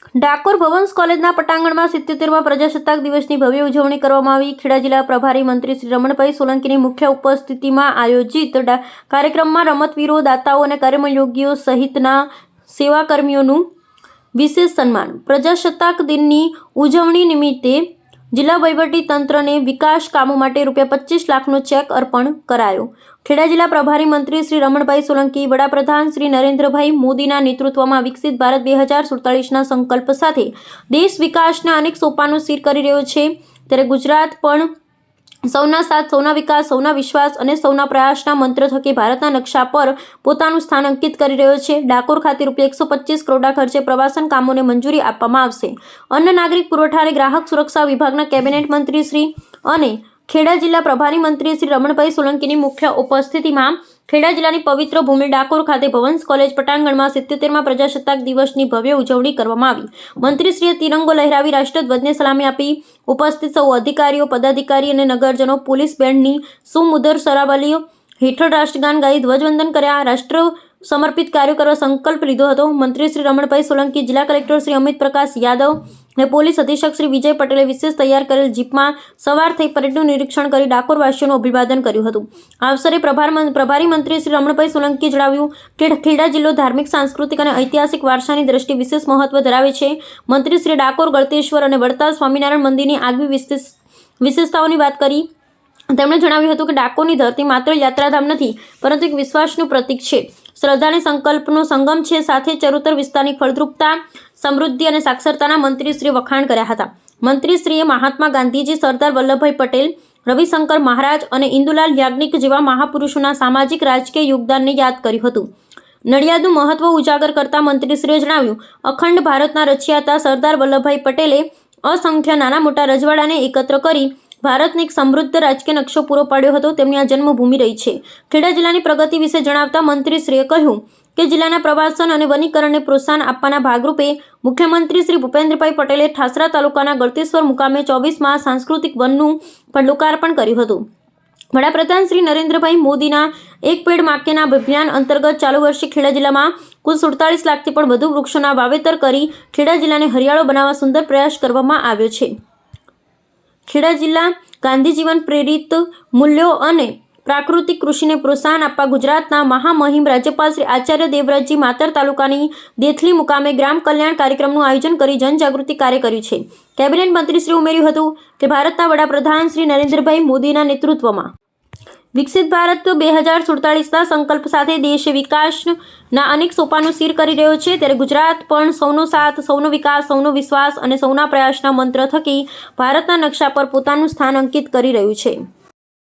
ડાકોર ભવન્સ કોલેજના પટાંગણમાં સિત્યોતેરમાં પ્રજાસત્તાક દિવસની ભવ્ય ઉજવણી કરવામાં આવી. ખેડા જિલ્લા પ્રભારી મંત્રી શ્રી રમણભાઈ સોલંકીની મુખ્ય ઉપસ્થિતિમાં આયોજિત કાર્યક્રમમાં રમતવીરો, દાતાઓ અને કર્મયોગીઓ સહિતના સેવાકર્મીઓનું વિશેષ સન્માન. પ્રજાસત્તાક દિનની ઉજવણી નિમિત્તે જિલ્લા વહીવટી તંત્રને વિકાસ કામો માટે રૂપિયા પચીસ લાખનો ચેક અર્પણ કરાયો. ખેડા જિલ્લા પ્રભારી મંત્રી શ્રી રમણભાઈ સોલંકી, વડાપ્રધાન શ્રી નરેન્દ્રભાઈ મોદીના નેતૃત્વમાં વિકસિત ભારત બે હજાર સુડતાલીસના સંકલ્પ સાથે દેશ વિકાસના અનેક સોપાનો સીર કરી રહ્યો છે. ત્યારે ગુજરાત પણ સૌના સાથ, સૌના વિકાસ, સૌના વિશ્વાસ અને સૌના પ્રયાસના મંત્ર થકી ભારતના નકશા પર પોતાનું સ્થાન અંકિત કરી રહ્યો છે. ડાકોર ખાતે રૂપિયા એકસો પચીસ કરોડના ખર્ચે પ્રવાસન કામોને મંજૂરી આપવામાં આવશે. અન્ન નાગરિક પુરવઠા અને ગ્રાહક સુરક્ષા વિભાગના કેબિનેટ મંત્રી શ્રી અને ખેડા જિલ્લા પ્રભારી મંત્રી શ્રી રમણભાઈ સોલંકીની મુખ્ય ઉપસ્થિતિમાં ખેડા જિલ્લાની પવિત્ર ભૂમિ ડાકોર ખાતે ભવન્સ કોલેજ પટાંગણમાં સિત્યોતેરમાં પ્રજાસત્તાક દિવસની ભવ્ય ઉજવણી કરવામાં આવી. મંત્રીશ્રીએ તિરંગો લહેરાવી રાષ્ટ્રધ્વજને સલામી આપી. ઉપસ્થિત સૌ અધિકારીઓ, પદાધિકારી અને નગરજનો, પોલીસ બેન્ડની સુમુદર સરાવલીઓ હેઠળ રાષ્ટ્રગાન ગાઈ ધ્વજવંદન કર્યા. રાષ્ટ્ર સમર્પિત કાર્યો કરવા સંકલ્પ લીધો હતો. મંત્રી શ્રી રમણભાઈ સોલંકી, જિલ્લા કલેક્ટર શ્રી અમિત પ્રકાશ યાદવ અને પોલીસ અધિક્ષક શ્રી વિજય પટેલે વિશેષ તૈયાર કરેલ જીપમાં સવાર થઈ પરેડનું નિરીક્ષણ કરી ડાકોરવાસીઓનું અભિવાદન કર્યું હતું. આ અવસરે પ્રભાર મંત્રી શ્રી રમણભાઈ સોલંકીએ જણાવ્યું કે ખેડા જિલ્લો ધાર્મિક, સાંસ્કૃતિક અને ઐતિહાસિક વારસાની દ્રષ્ટિએ વિશેષ મહત્વ ધરાવે છે. મંત્રી શ્રી ડાકોર, ગળતેશ્વર અને વડતાલ સ્વામિનારાયણ મંદિરની આગવી વિશેષ, વિશેષતાઓની વાત કરી. તેમણે જણાવ્યું હતું કે ડાકોરની ધરતી માત્ર યાત્રાધામ નથી, પરંતુ એક વિશ્વાસનું પ્રતીક છે. શ્રદ્ધા અને સંકલ્પનો સંગમ છે. સાથે ચરોતર વિસ્તારની ફળદ્રુપતા, સમૃદ્ધિ અને સાક્ષરતાના મંત્રીશ્રીએ વખાણ કર્યા હતા. મંત્રીશ્રીએ મહાત્મા ગાંધીજી, સરદાર વલ્લભભાઈ પટેલ, રવિશંકર મહારાજ અને ઇન્દુલાલ યાજ્ઞિક જેવા મહાપુરુષોના સામાજિક રાજકીય યોગદાનને યાદ કર્યું હતું. નડિયાદનું મહત્વ ઉજાગર કરતા મંત્રીશ્રીએ જણાવ્યું, અખંડ ભારતના રચિયાતા સરદાર વલ્લભભાઈ પટેલે અસંખ્ય નાના મોટા રજવાડાને એકત્ર કરી ભારતને એક સમૃદ્ધ રાજકીય નકશો પૂરો પાડ્યો હતો. તેમની આ જન્મભૂમિ રહી છે. ખેડા જિલ્લાની પ્રગતિ વિશે જણાવતા મંત્રીશ્રીએ કહ્યું કે જિલ્લાના પ્રવાસન અને વનીકરણને પ્રોત્સાહન આપવાના ભાગરૂપે મુખ્યમંત્રી શ્રી ભૂપેન્દ્રભાઈ પટેલે ઠાસરા તાલુકાના ગળતેશ્વર મુકામે ચોવીસમાં સાંસ્કૃતિક વનનું પણ લોકાર્પણ કર્યું હતું. વડાપ્રધાન શ્રી નરેન્દ્રભાઈ મોદીના એક પેડ માકેના અભિયાન અંતર્ગત ચાલુ વર્ષે ખેડા જિલ્લામાં કુલ સુડતાલીસ લાખથી પણ વધુ વૃક્ષોના વાવેતર કરી ખેડા જિલ્લાને હરિયાળો બનાવવા સુંદર પ્રયાસ કરવામાં આવ્યો છે. ખેડા જિલ્લા ગાંધીજીવન પ્રેરિત મૂલ્યો અને પ્રાકૃતિક કૃષિને પ્રોત્સાહન આપવા ગુજરાતના મહામહિમ રાજ્યપાલ શ્રી આચાર્ય દેવવ્રતજી માતર તાલુકાની દેથલી મુકામે ગ્રામ કલ્યાણ કાર્યક્રમનું આયોજન કરી જનજાગૃતિ કાર્ય કર્યું છે. કેબિનેટ મંત્રીશ્રી ઉમેર્યું હતું કે ભારતના વડાપ્રધાન શ્રી નરેન્દ્રભાઈ મોદીના નેતૃત્વમાં વિકસિત ભારત બે હજાર સુડતાલીસના સંકલ્પ સાથે દેશ વિકાસના અનેક સોપાનો સીર કરી રહ્યો છે. ત્યારે ગુજરાત પણ સૌનો સાથ, સૌનો વિકાસ, સૌનો વિશ્વાસ અને સૌના પ્રયાસના મંત્ર થકી ભારતના નકશા પર પોતાનું સ્થાન અંકિત કરી રહ્યું છે.